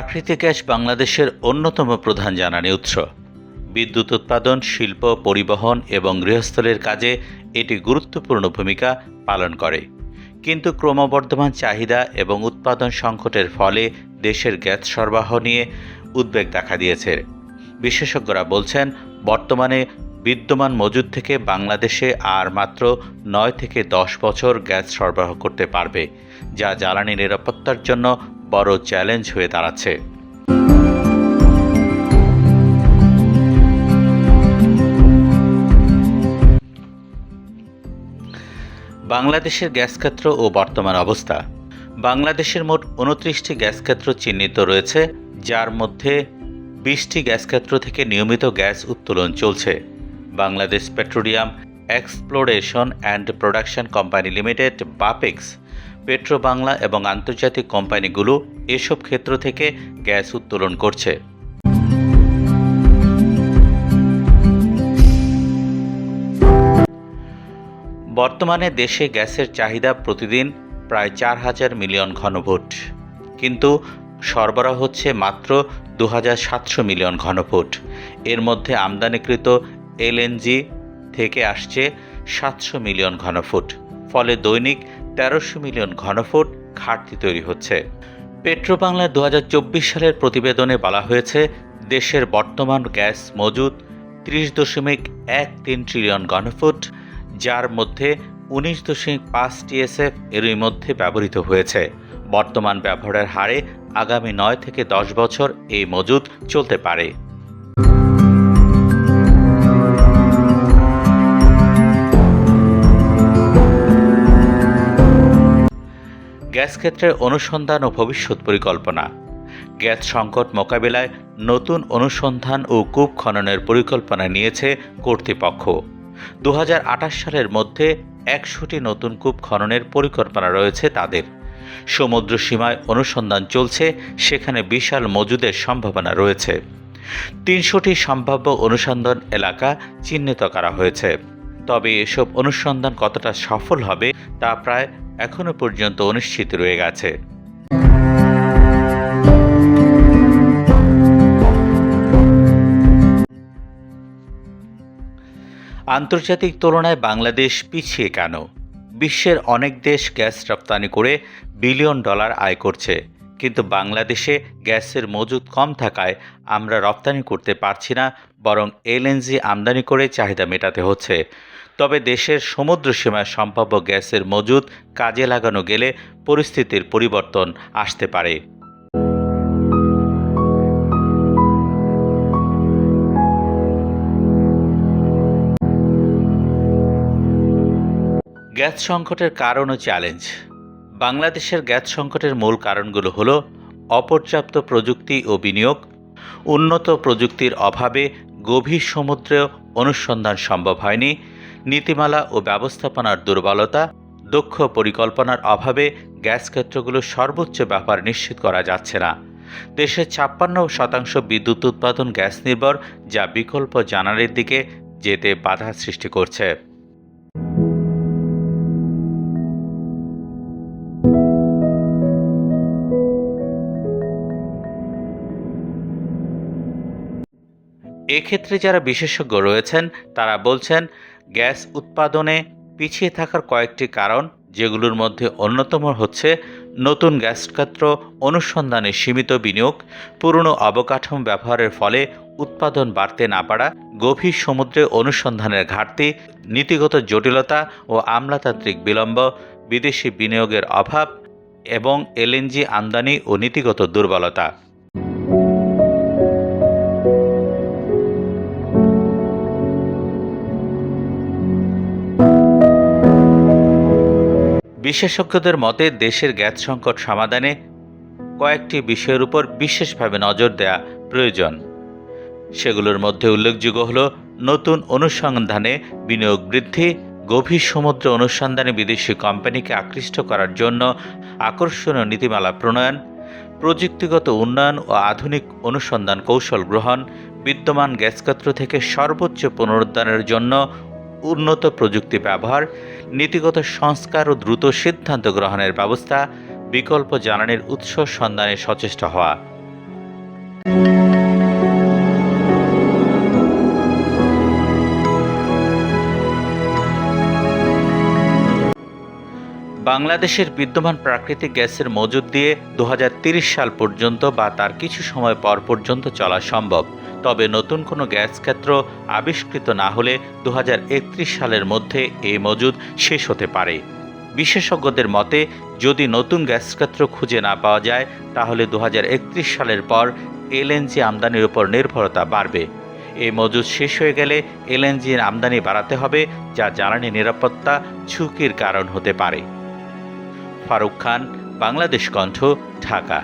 প্রাকৃতিক গ্যাস বাংলাদেশের অন্যতম প্রধান জ্বালানি উৎস। বিদ্যুৎ উৎপাদন, শিল্প, পরিবহন এবং গৃহস্থলের কাজে এটি গুরুত্বপূর্ণ ভূমিকা পালন করে। কিন্তু ক্রমবর্ধমান চাহিদা এবং উৎপাদন সংকটের ফলে দেশের গ্যাস সরবরাহ নিয়ে উদ্বেগ দেখা দিয়েছে। বিশেষজ্ঞরা বলছেন, বর্তমানে বিদ্যমান মজুদ থেকে বাংলাদেশে আর মাত্র নয় থেকে দশ বছর গ্যাস সরবরাহ করতে পারবে, যা জ্বালানি নিরাপত্তার জন্য বড় চ্যালেঞ্জ হয়ে দাঁড়াচ্ছে। বাংলাদেশের গ্যাস ক্ষেত্র ও বর্তমান অবস্থা। বাংলাদেশের মোট উনত্রিশটি গ্যাস ক্ষেত্র চিহ্নিত রয়েছে, যার মধ্যে বিশটি গ্যাস ক্ষেত্র থেকে নিয়মিত গ্যাস উত্তোলন চলছে। Bangladesh petroleum exploration and production company limited, BAPEX Petrobangla এবং আন্তর্জাতিক কোম্পানিগুলো এসব ক্ষেত্র থেকে গ্যাস উত্তোলন করছে। বর্তমানে দেশে গ্যাসের চাহিদা প্রতিদিন প্রায় চার হাজার মিলিয়ন ঘনফুট, কিন্তু সরবরাহ হচ্ছে মাত্র দু সাতশো মিলিয়ন ঘনফুট। এর মধ্যে আমদানিকৃত এলএনজি থেকে আসছে সাতশো মিলিয়ন ঘনফুট, ফলে দৈনিক তেরোশো মিলিয়ন ঘনফুট ঘাটতি তৈরি হচ্ছে। পেট্রো বাংলার দু সালের প্রতিবেদনে বলা হয়েছে, দেশের বর্তমান গ্যাস মজুদ ত্রিশ দশমিক এক তিন ট্রিলিয়ন ঘনফুট, যার মধ্যে উনিশ দশমিক পাঁচ টিএসএফ এরই মধ্যে ব্যবহৃত হয়েছে। বর্তমান ব্যবহারের হারে আগামী নয় থেকে দশ বছর এই মজুদ চলতে পারে। গ্যাস ক্ষেত্রের অনুসন্ধান ও ভবিষ্যৎ পরিকল্পনা। গ্যাস সংকট মোকাবিলায় নতুন অনুসন্ধান ও কূপ খননের পরিকল্পনা নিয়েছে কর্তৃপক্ষ। দু হাজার আঠাশ সালের মধ্যে একশোটি নতুন কূপ খননের পরিকল্পনা রয়েছে তাদের। সমুদ্র সীমায় অনুসন্ধান চলছে, সেখানে বিশাল মজুদের সম্ভাবনা রয়েছে। তিনশোটি সম্ভাব্য অনুসন্ধান এলাকা চিহ্নিত করা হয়েছে। তবে এসব অনুসন্ধান কতটা সফল হবে তা প্রায় এখনও পর্যন্ত অনিশ্চিত রয়ে গেছে। আন্তর্জাতিক তুলনায় বাংলাদেশ পিছিয়ে কেন? বিশ্বের অনেক দেশ গ্যাস রপ্তানি করে বিলিয়ন ডলার আয় করছে, কিন্তু বাংলাদেশে গ্যাসের মজুদ কম থাকায় আমরা রপ্তানি করতে পারছি না, বরং এলএনজি আমদানি করে চাহিদা মেটাতে হচ্ছে। তবে দেশের সমুদ্র সীমায় সম্ভাব্য গ্যাসের মজুদ কাজে লাগানো গেলে পরিস্থিতির পরিবর্তন আসতে পারে। গ্যাস সংকটের কারণ ও চ্যালেঞ্জ। বাংলাদেশের গ্যাস সংকটের মূল কারণগুলো হলো অপর্যাপ্ত প্রযুক্তি ও বিনিয়োগ, উন্নত প্রযুক্তির অভাবে গভীর সমুদ্রে অনুসন্ধান সম্ভব হয়নি নীতিমালা ও ব্যবস্থাপনার দুর্বলতা, দক্ষ পরিকল্পনার অভাবে গ্যাস ক্ষেত্রগুলোর সর্বোচ্চ ব্যাপার নিশ্চিত করা যাচ্ছে না। দেশের ছাপ্পান্ন শতাংশ বিদ্যুৎ উৎপাদন গ্যাস নির্ভর, যা বিকল্প জ্বালানির দিকে যেতে বাধা সৃষ্টি করছে। এক্ষেত্রে যারা বিশেষজ্ঞ রয়েছেন, তারা বলছেন, গ্যাস উৎপাদনে পিছিয়ে থাকার কয়েকটি কারণ, যেগুলোর মধ্যে অন্যতম হচ্ছে নতুন গ্যাস ক্ষেত্র অনুসন্ধানে সীমিত বিনিয়োগ, পুরনো অবকাঠামো ব্যবহারের ফলে উৎপাদন বাড়তে না পারা, গভীর সমুদ্রে অনুসন্ধানের ঘাটতি, নীতিগত জটিলতা ও আমলাতান্ত্রিক বিলম্ব, বিদেশি বিনিয়োগের অভাব এবং এলএনজি আমদানি ও নীতিগত দুর্বলতা। বিশেষজ্ঞদের মতে, দেশের গ্যাস সংকট সমাধানে কয়েকটি বিষয়ের উপর বিশেষভাবে নজর দেওয়া প্রয়োজন। সেগুলোর মধ্যে উল্লেখযোগ্য হল, নতুন অনুসন্ধানে বিনিয়োগ বৃদ্ধি, গভীর সমুদ্র অনুসন্ধানে বিদেশি কোম্পানিকে আকৃষ্ট করার জন্য আকর্ষণীয় নীতিমালা প্রণয়ন, প্রযুক্তিগত উন্নয়ন ও আধুনিক অনুসন্ধান কৌশল গ্রহণ, বিদ্যমান গ্যাসক্ষেত্র থেকে সর্বোচ্চ পুনরুদ্ধারের জন্য উন্নত প্রযুক্তি ব্যবহার, নীতিগত সংস্কার ও দ্রুত সিদ্ধান্ত গ্রহণের ব্যবস্থা বিকল্প জ্বালানির উৎস সন্ধানে সচেষ্ট হওয়া। বাংলাদেশের বিদ্যমান প্রাকৃতিক গ্যাসের মজুদ দিয়ে দু সাল পর্যন্ত বা তার কিছু সময় পর পর্যন্ত চলা সম্ভব। তবে নতুন কোনো গ্যাস ক্ষেত্র আবিষ্কৃত না হলে দু হাজার একত্রিশ সালের মধ্যে এই মজুদ শেষ হতে পারে। বিশেষজ্ঞদের মতে, যদি নতুন গ্যাস ক্ষেত্র খুঁজে না পাওয়া যায়, তাহলে দু হাজার একত্রিশ সালের পর এলএনজি আমদানির উপর নির্ভরতা বাড়বে। এই মজুদ শেষ হয়ে গেলে এলএনজির আমদানি বাড়াতে হবে, যা জ্বালানি নিরাপত্তা ঝুঁকির কারণ হতে পারে। ফারুক খান, বাংলাদেশ কণ্ঠ, ঢাকা।